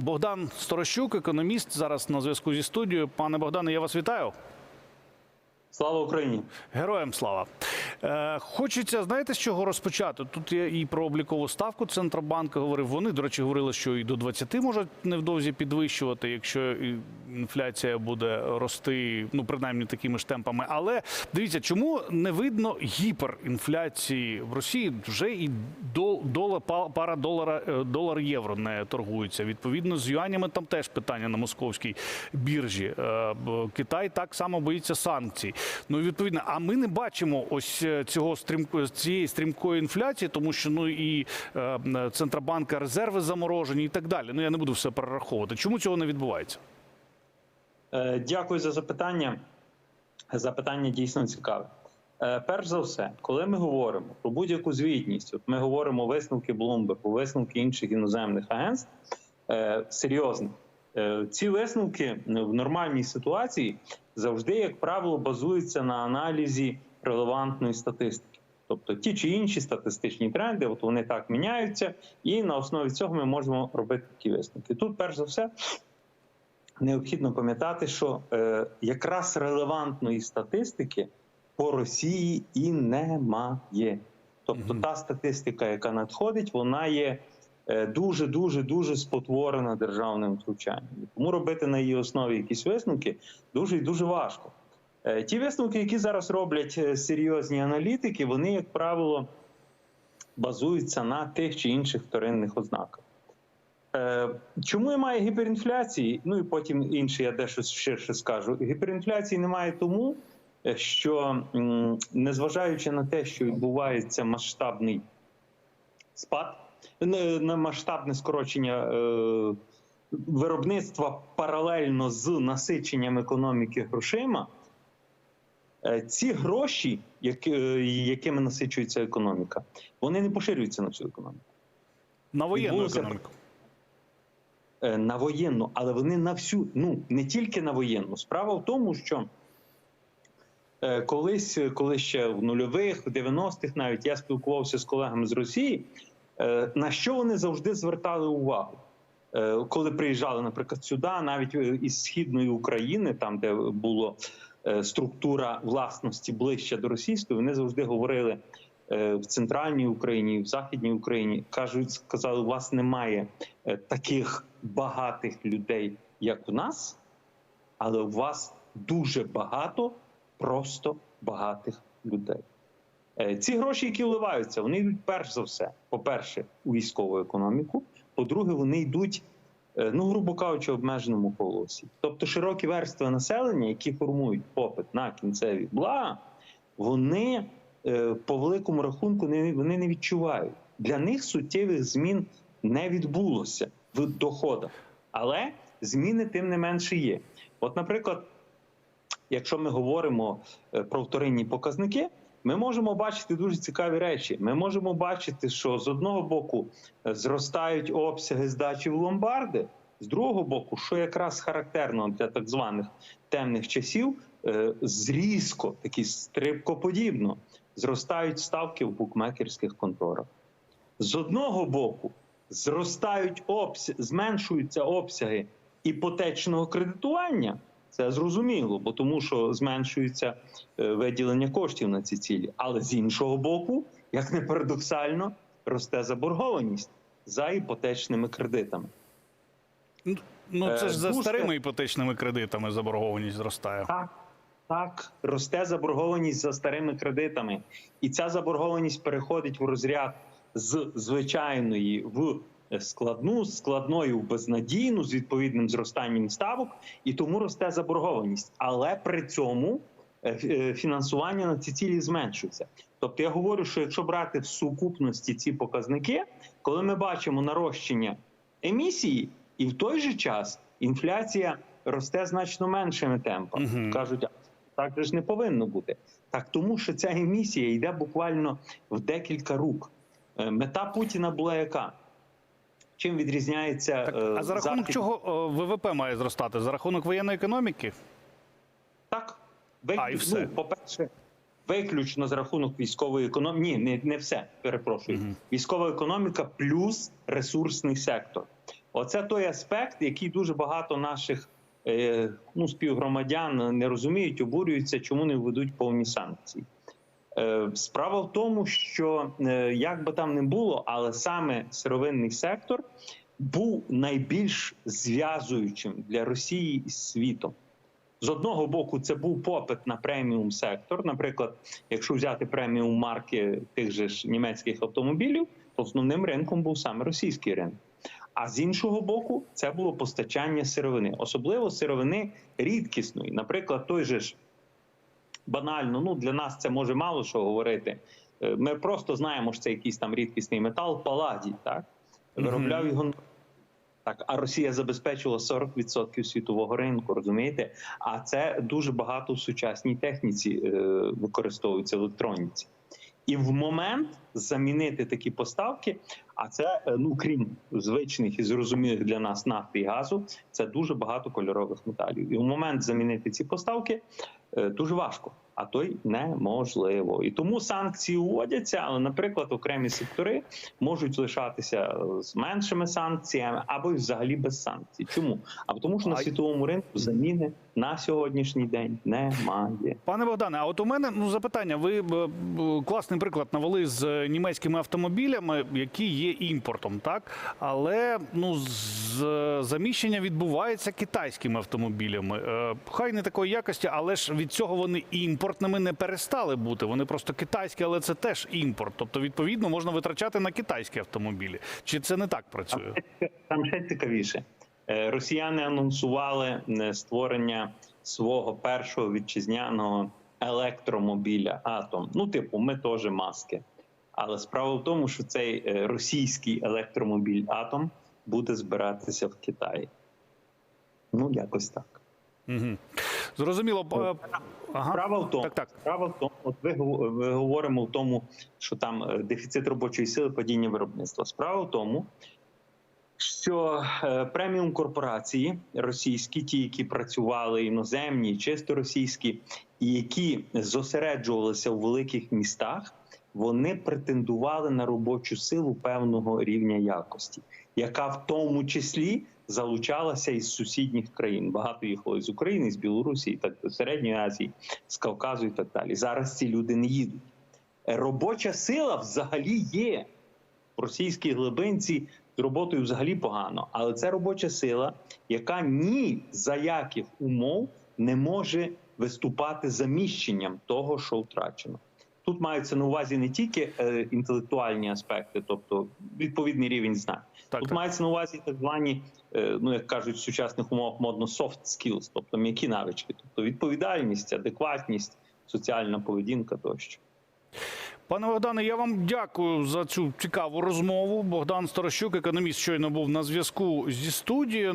Богдан Сторощук, економіст, зараз на зв'язку зі студією. Пане Богдане, я вас вітаю. Слава Україні! Героям слава. Е, хочеться, знаєте, з чого розпочати? Тут я і про облікову ставку Центробанка говорив. Вони, до речі, говорили, що і до 20 можуть невдовзі підвищувати, якщо інфляція буде рости, ну принаймні такими ж темпами. Але дивіться, чому не видно гіперінфляції в Росії? Вже і до долар, пара долара е, долар євро не торгується. Відповідно, з юанями там теж питання на московській біржі. Е, Китай так само боїться санкцій. Ну відповідно, а ми не бачимо ось е, цього стрімко цієї стрімкої інфляції, тому що ну і центробанка резерви заморожені і так далі. Ну я не буду все перераховувати. Чому цього не відбувається? Е, Дякую за запитання. Запитання дійсно цікаве. Е, Перш за все, коли ми говоримо про будь-яку звітність, от ми говоримо висновки Bloomberg, висновки інших іноземних агентств е, серйозно. Ці висновки в нормальній ситуації завжди, як правило, базуються на аналізі релевантної статистики. Тобто ті чи інші статистичні тренди, от вони так міняються, і на основі цього ми можемо робити такі висновки. Тут, перш за все, необхідно пам'ятати, що е, якраз релевантної статистики по Росії і немає. Тобто та статистика, яка надходить, вона є дуже дуже дуже спотворена державним втручанням. Тому робити на її основі якісь висновки дуже і дуже важко. Е, Ті висновки, які зараз роблять е, серйозні аналітики, вони, як правило, базуються на тих чи інших вторинних ознаках. Е, Чому немає гіперінфляції? Ну і потім інше, я дещо ширше скажу. Гіперінфляції немає тому, е, що незважаючи на те, що відбувається масштабний спад, на масштабне скорочення е, виробництва паралельно з насиченням економіки грошима, ці гроші, якими насичується економіка, вони не поширюються на всю економіку. На воєнну економіку. Е, на воєнну, але вони на всю, ну не тільки на воєнну. Справа в тому, що е, колись, коли ще в нульових, в 90-х навіть я спілкувався з колегами з Росії, е, на що вони завжди звертали увагу. Коли приїжджали, наприклад, сюди, навіть із східної України, там де була структура власності ближче до російської, вони завжди говорили в центральній Україні, в західній Україні. кажуть, сказали, у вас немає таких багатих людей, як у нас, але у вас дуже багато просто багатих людей. Е, Ці гроші, які вливаються, вони йдуть перш за все, по-перше, у військову економіку. По-друге, вони йдуть, е, ну грубо кажучи, обмеженому колосі. Тобто широкі верстви населення, які формують попит на кінцеві блага, вони е, по великому рахунку вони не відчувають. Для них суттєвих змін не відбулося в доходах. Але зміни тим не менше є. От, наприклад, якщо ми говоримо е, про вторинні показники, ми можемо бачити дуже цікаві речі. Ми можемо бачити, що з одного боку е, зростають обсяги здачі в ломбарди, з другого боку, що якраз характерно для так званих темних часів, е, зрізко, такі стрибкоподібно, зростають ставки в букмекерських конторах. З одного боку, зростають обсяги, зменшуються обсяги іпотечного кредитування. Це зрозуміло, бо тому що зменшується е, виділення коштів на ці цілі. Але з іншого боку, як не парадоксально, росте заборгованість за іпотечними кредитами. Ну це Е, ж за дуже- старими іпотечними кредитами заборгованість зростає. Так, так, росте заборгованість за старими кредитами, і ця заборгованість переходить в розряд з звичайної в складну, з складною в безнадійну з відповідним зростанням ставок, і тому росте заборгованість. Але при цьому е, е, фінансування на ці цілі зменшується. Тобто я говорю, що якщо брати в сукупності ці показники, коли ми бачимо нарощення емісії, і в той же час інфляція росте значно меншими темпами. Мгм. Кажуть, так же ж не повинно бути. Так тому, що ця емісія йде буквально в декілька рук. Е, Мета Путіна була яка? Чим відрізняється Так, е, а за рахунок захід- чого е, ВВП має зростати? За рахунок воєнної економіки? Так, вик... А, і все. Ну, по-перше, виключно за рахунок військової економіки. Ні, не, не все. Перепрошую. Мгм. Військова економіка плюс ресурсний сектор. Оце той аспект, який дуже багато наших ну, співгромадян не розуміють, обурюються, чому не введуть повні санкції. Е, Справа в тому, що е, як би там не було, але саме сировинний сектор був найбільш зв'язуючим для Росії із світом. З одного боку, це був попит на преміум сектор. Наприклад, якщо взяти преміум марки тих же ж німецьких автомобілів, то основним ринком був саме російський ринок. А з іншого боку, це було постачання сировини, особливо сировини рідкісної. Наприклад, той же ж банально, ну для нас це може мало що говорити. Е, Ми просто знаємо, що це якийсь там рідкісний метал, паладій, так виробляв його. Так, а Росія забезпечила 40% світового ринку, розумієте? А це дуже багато в сучасній техніці е, використовується в електроніці. І в момент замінити такі поставки, а це е, ну крім звичних і зрозумілих для нас нафти і газу, це дуже багато кольорових металів. І в момент замінити ці поставки дуже важко, а то й неможливо. І тому санкції вводяться, але, наприклад, окремі сектори можуть лишатися е, з меншими санкціями або й взагалі без санкцій. Чому? А тому, що на світовому ринку заміни на сьогоднішній день немає. Пане Богдане, а от у мене ну запитання. Ви е, б, класний приклад навели з е, німецькими автомобілями, які є імпортом, так але ну з е, заміщення відбувається китайськими автомобілями. Е, Хай не такої якості, але ж від цього вони імпортними не перестали бути. Вони просто китайські, але це теж імпорт. Тобто, відповідно, можна витрачати на китайські автомобілі. Чи це не так працює? Там ще цікавіше. Е, Росіяни анонсували е, створення свого першого вітчизняного електромобіля Атом. Ну, типу, ми теж маски. Але справа в тому, що цей е, російський електромобіль Атом буде збиратися в Китаї. Ну, якось так. Угу. Зрозуміло. Е, Ага. Справа в тому, Так, так. справа в тому, от ви, ви говоримо в тому, що там е, дефіцит робочої сили, падіння виробництва. Справа в тому, що е, преміум корпорації російські, ті, які працювали іноземні, чисто російські, і які зосереджувалися у великих містах, вони претендували на робочу силу певного рівня якості, яка в тому числі залучалася із сусідніх країн. Багато їхало з України, з Білорусі, так з Середньої Азії, з Кавказу і так далі. Зараз ці люди не їдуть. Робоча сила взагалі є в російській глибинці з роботою взагалі погано, але це робоча сила, яка ні за яких умов не може виступати заміщенням того, що втрачено. Тут маються на увазі не тільки е, інтелектуальні аспекти, тобто відповідний рівень знань. Так, Тут так. мається на увазі так звані, е, ну як кажуть в сучасних умовах модно soft skills, тобто м'які навички, тобто відповідальність, адекватність, соціальна поведінка тощо. Пане Богдане, я вам дякую за цю цікаву розмову. Богдан Старощук, економіст, щойно був на зв'язку зі студією.